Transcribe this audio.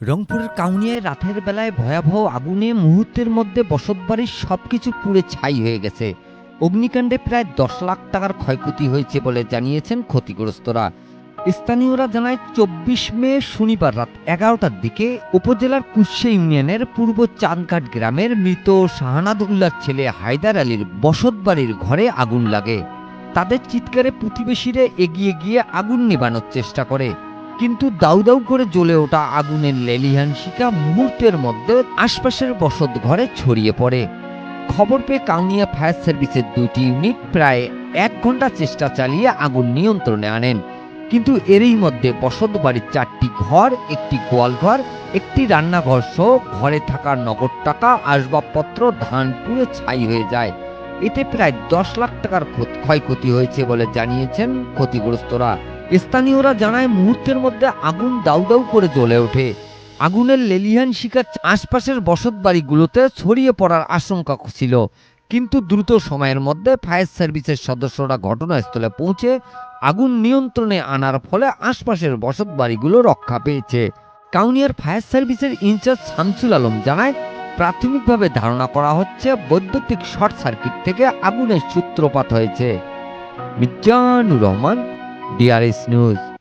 রংপুরের কাউনিয়ায় রাতের বেলায় ভয়াবহ আগুনে মুহূর্তের মধ্যে বসতবাড়ির সবকিছু পুড়ে ছাই হয়ে গেছে। অগ্নিকাণ্ডে প্রায় দশ লাখ টাকার ক্ষয়ক্ষতি হয়েছে বলে জানিয়েছেন ক্ষতিগ্রস্তরা। স্থানীয়রা জানায়, চব্বিশ মে শনিবার রাত এগারোটার দিকে উপজেলার কুশে ইউনিয়নের পূর্ব চাঁদঘাট গ্রামের মৃত শাহানাদুল্লার ছেলে হায়দার আলীর বসতবাড়ির ঘরে আগুন লাগে। তাদের চিৎকারে প্রতিবেশীরা এগিয়ে গিয়ে আগুন নেবানোর চেষ্টা করে। কিন্তু দাউ দাউ করে জ্বলে ওঠা আগুনের লেলিহান শিকা মুহূর্তের মধ্যে আশপাশের বসত ঘরে ছড়িয়ে পড়ে। খবর পেয়ে কাউনিয়া ফায়ার সার্ভিসের দুটি ইউনিট প্রায় এক ঘণ্টা চেষ্টা চালিয়ে আগুন নিয়ন্ত্রণে আনেন। কিন্তু এরই মধ্যে বসত বাড়ির চারটি ঘর, একটি গোয়ালঘর, একটি রান্নাঘর সহ ঘরে থাকা নগদ টাকা, আসবাবপত্র, ধান পুড়ে ছাই হয়ে যায়। এতে প্রায় দশ লাখ টাকার ক্ষয়ক্ষতি হয়েছে বলে জানিয়েছেন ক্ষতিগ্রস্তরা। স্থানীয়রা জানায় মুহূর্তের মধ্যে আগুন দাউ দাউ করে জ্বলে ওঠে। আগুনের লেলিহান শিকার আশপাশের বসত বাড়িগুলোতে ছড়িয়ে পড়ার আশঙ্কা ছিল। কিন্তু দ্রুত সময়ের মধ্যে ফায়ার সার্ভিসের সদস্যরা ঘটনাস্থলে পৌঁছে আগুন নিয়ন্ত্রণে আনার ফলে আশপাশের বসত বাড়িগুলো রক্ষা পেয়েছে। কাউনিয়ার ফায়ার সার্ভিসের ইনচার্জ শামসুল আলম জানায়, প্রাথমিকভাবে ধারণা করা হচ্ছে বৈদ্যুতিক শর্ট সার্কিট থেকে আগুনের সূত্রপাত হয়েছে। Mizanur Rahman DRS News.